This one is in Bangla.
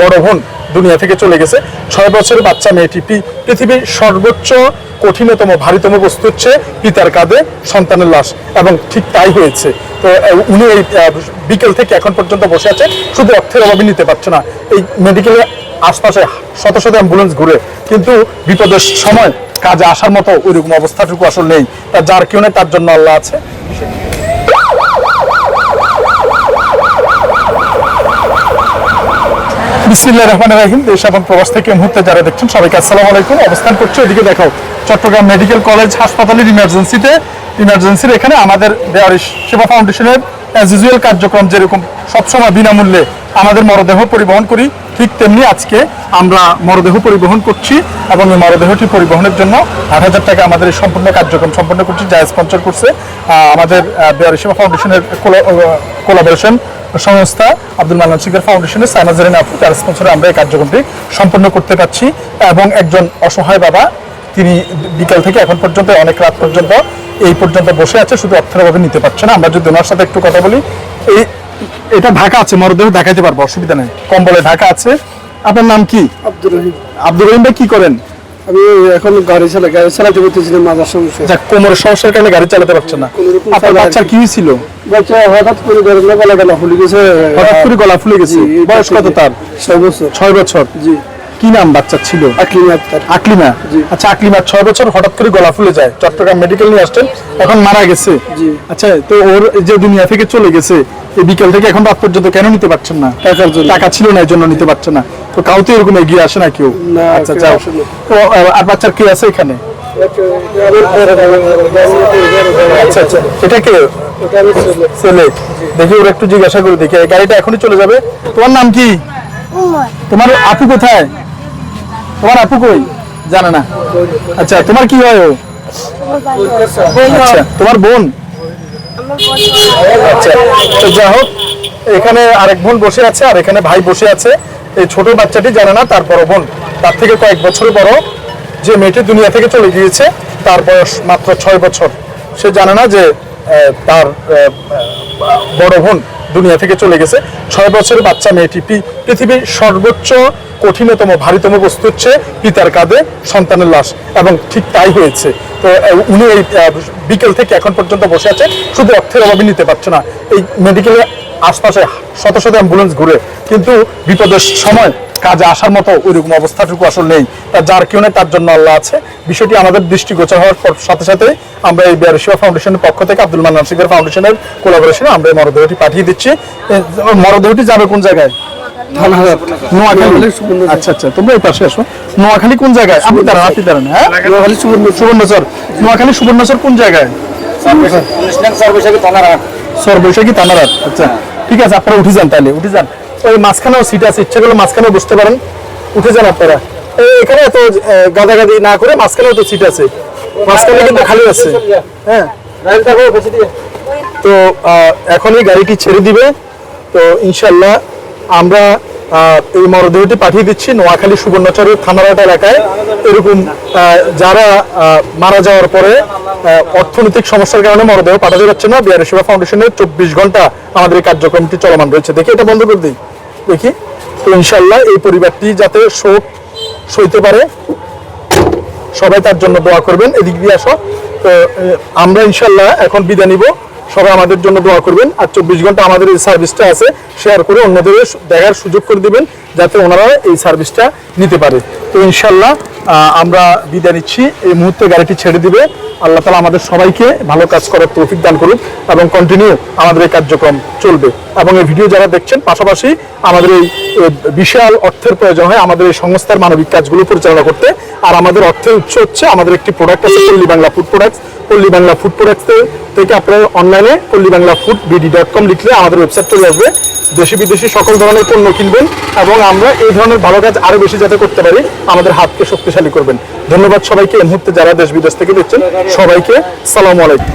বড় বোন দুনিয়া থেকে চলে গেছে। ছয় বছরের বাচ্চা মেয়েটি পৃথিবীর সর্বোচ্চ কঠিনতম, ভারীতম বস্তু হচ্ছে পিতার কাঁধে সন্তানের লাশ এবং ঠিক তাই হয়েছে। তো উনি এই বিকেল থেকে এখন পর্যন্ত বসে আছে, শুধু অর্থের অভাবে নিতে পারছে না। এই মেডিকেলে আশপাশে শত শত অ্যাম্বুলেন্স ঘুরে, কিন্তু বিপদের সময় কাজে আসার মতো ওইরকম অবস্থাটুকু আসলে নেই। তা যার কেউ নেই তার জন্য আল্লাহ আছে। বিসমিল্লাহ রহমান রাহিম, দেশ এবং প্রবাস থেকে মুহূর্তে যারা দেখছেন সবাইকে আসসালামু আলাইকুম। অবস্থান করছে এদিকে দেখাও, চট্টগ্রাম মেডিকেল কলেজ হাসপাতালের ইমার্জেন্সিতে ইমার্জেন্সির এখানে আমাদের দেওয়ারিশ সেবা ফাউন্ডেশনের অ্যাজ ইউজুয়াল কার্যক্রম যেরকম সবসময় বিনামূল্যে আমাদের মরদেহ পরিবহন করি, ঠিক তেমনি আজকে আমরা মরদেহ পরিবহন করছি এবং এই মরদেহটি পরিবহনের জন্য আট হাজার টাকা আমাদের এই সম্পূর্ণ কার্যক্রম সম্পন্ন করছি যা স্পন্সর করছে আমাদের দেওয়ারি সেবা ফাউন্ডেশনের কোলাবোরেশন সংস্থা আব্দুল মান্নান সিংহের ফাউন্ডেশনের সাইনাজারিন আপু তার স্পন্সরে আমরা এই কার্যক্রমটি সম্পন্ন করতে পারছি। এবং একজন অসহায় বাবা তিনি বিকাল থেকে এখন পর্যন্ত অনেক রাত পর্যন্ত এই পর্যন্ত বসে আছে শুধু অর্থের অভাবে নিতে পারছে না। আমরা যদি ওনার সাথে একটু কথা বলি এই এটা ঢাকা আছে মরদেহ দেখাইতে পারব অসুবিধা নেই। কম্বলে ঢাকা আছে। আপনার নাম কি? আব্দুর রহিম। আব্দুল রহিম ভাই কি করেন? আমি এখন গাড়ি চালাই গাড়ি চালাতে করতেছিলাম মাজার সমস্যা যা কোমরের সমস্যার কারণে গাড়ি চালাতে পারছে না। আপনার বাচ্চা কি। ছিল? বাচ্চা হঠাৎ করে গলা গলা ফুলে গেছে। হঠাৎ করে গলা ফুলে গেছে। বয়স কত তার? ছয় বছর। ছয় বছর। জি। কি নাম বাচ্চার ছিল? আকলিম আক্তার। আকলিমা? আচ্ছা আকলিমা ছয় বছর হঠাৎ করে গলা ফুলে যায়। চট্টগ্রাম মেডিকেল নিয়ে আসছেন এখন মারা গেছে। আচ্ছা তো ওর যে দুনিয়া থেকে চলে গেছে এই বিকেল থেকে এখন রাত পর্যন্ত কেন নিতে পারছেন না? টাকার জন্য। টাকা ছিল না এই জন্য নিতে পারছে না। তো কাউ তো এরকম এগিয়ে আসে না কেউ? আচ্ছা যাও। তো আর বাচ্চার কে আছে এখানে? আচ্ছা আচ্ছা। এটা কে? ছেলে। দেখি ওর একটু জিজ্ঞাসা করে দেখি। গাড়িটা এখনই চলে যাবে? তোমার নাম কি? তোমার আপু কোথায়? তোমার আপু কই? জানে না। আচ্ছা তোমার কি হয় ও? আচ্ছা তোমার বোন? আচ্ছা তো যাই হোক, এখানে আরেক বোন বসে আছে আর এখানে ভাই বসে আছে। এই ছোট বাচ্চাটি জানে না, তার বড় বোন। তার থেকে কয়েক বছর বড়। যে মেয়েটি দুনিয়া থেকে চলে গিয়েছে, তার বয়স মাত্র ছয় বছর। সে জানে না যে তার বড় বোন দুনিয়া থেকে চলে গেছে। ছয় বছরের বাচ্চা মেয়েটি পৃথিবীর সর্বোচ্চ, কঠিনতম, ভারীতম বস্তু হচ্ছে পিতার কাঁধে সন্তানের লাশ এবং ঠিক তাই হয়েছে। তো উনি এই বিকেল থেকে এখন পর্যন্ত বসে আছে, শুধু অর্থের অভাবে নিতে পারছে না। এই মেডিকেলে আশপাশে শত শত অ্যাম্বুলেন্স ঘুরে, কিন্তু বিপদের সময় কাজে আসার মতো ওইরকম অবস্থাটুকু আসলে নেই। তা যার কেউ নেই তার জন্য আল্লাহ আছে। বিষয়টি আমাদের দৃষ্টিগোচর হওয়ার সাথে সাথে আমরা এই বিয়ারশিয়া ফাউন্ডেশনের পক্ষ থেকে আব্দুল মান্নান সিংহের ফাউন্ডেশনের কোলাবোরেশনে আমরা এই মরদেহটি পাঠিয়ে দিচ্ছি। মরদেহটি যাবে কোন জায়গায়? নোয়াখালী। আচ্ছা আচ্ছা তোমরা এই পাশে আসো। নোয়াখালী কোন জায়গায়? আপনি দাঁড়ান আপনি দাঁড়ান হ্যাঁ? নোয়াখালী সুবর্ণ সুবর্ণচর। নোয়াখালী সুবর্ণচর কোন জায়গায়? সর বৈশাখী তানারাত আচ্ছা ঠিক আছে আপনারা উঠে যান তাহলে উঠে যান। ওই মাঝখানেও সিট আছে, ইচ্ছা করলে মাঝখানেও বসতে পারেন। উঠে যান আপনারা। এখানে তো গাদাগাদি না করে মাঝখানেও তো সিট আছে। মাঝখানে কিন্তু খালি আছে। হ্যাঁ। তো এখনই গাড়িটি ছেড়ে দিবে। তো ইনশাল্লাহ আমরা এই মরদেহটি পাঠিয়ে দিচ্ছি নোয়াখালী সুবর্ণচরের থানারাট এলাকায়। এরকম যারা মারা যাওয়ার পরে অর্থনৈতিক সমস্যার কারণে মরদেহ পাঠাতে পারছে না। বিহারি সেবা ফাউন্ডেশনের চব্বিশ ঘণ্টা আমাদের এই কার্যক্রমটি চলমান রয়েছে। দেখি এটা বন্ধ করে দিই। দেখি। তো ইনশাল্লাহ এই পরিবারটি যাতে শোক সইতে পারে, সবাই তার জন্য দোয়া করবেন। এদিক দিয়ে আসো। তো আমরা ইনশাল্লাহ এখন বিদায় নিব। সবাই আমাদের জন্য দোয়া করবেন। আর চব্বিশ ঘণ্টা আমাদের এই সার্ভিসটা আছে, শেয়ার করে অন্যদের দেখার সুযোগ করে দিবেন, যাতে ওনারা এই সার্ভিসটা নিতে পারে। তো ইনশাল্লাহ আমরা বিদায় নিচ্ছি। এই মুহূর্তে গাড়িটি ছেড়ে দিবে। আল্লাহ তালা আমাদের সবাইকে ভালো কাজ করার তৌফিক দান করুক এবং কন্টিনিউ আমাদের এই কার্যক্রম চলবে। এবং এই ভিডিও যারা দেখছেন, পাশাপাশি আমাদের এই বিশাল অর্থের প্রয়োজন হয় আমাদের এই সংস্থার মানবিক কাজগুলো পরিচালনা করতে। আর আমাদের অর্থের উৎস হচ্ছে আমাদের একটি প্রোডাক্ট আছে, পল্লী বাংলা ফুড প্রোডাক্টস পল্লী বাংলা ফুড প্রোডাক্টস থেকে আপনারা অনলাইনে Palli Bangla food BD dot com লিখলে আমাদের ওয়েবসাইট চলে আসবে। দেশি বিদেশি সকল ধরনের পণ্য কিনবেন এবং আমরা এই ধরনের ভালো কাজ আরও বেশি যাতে করতে পারি, আমাদের হাতকে শক্তিশালী করবেন। ধন্যবাদ সবাইকে। এই মুহূর্তে যারা দেশ বিদেশ থেকে দেখছেন, সবাইকে সালাম আলাইকুম।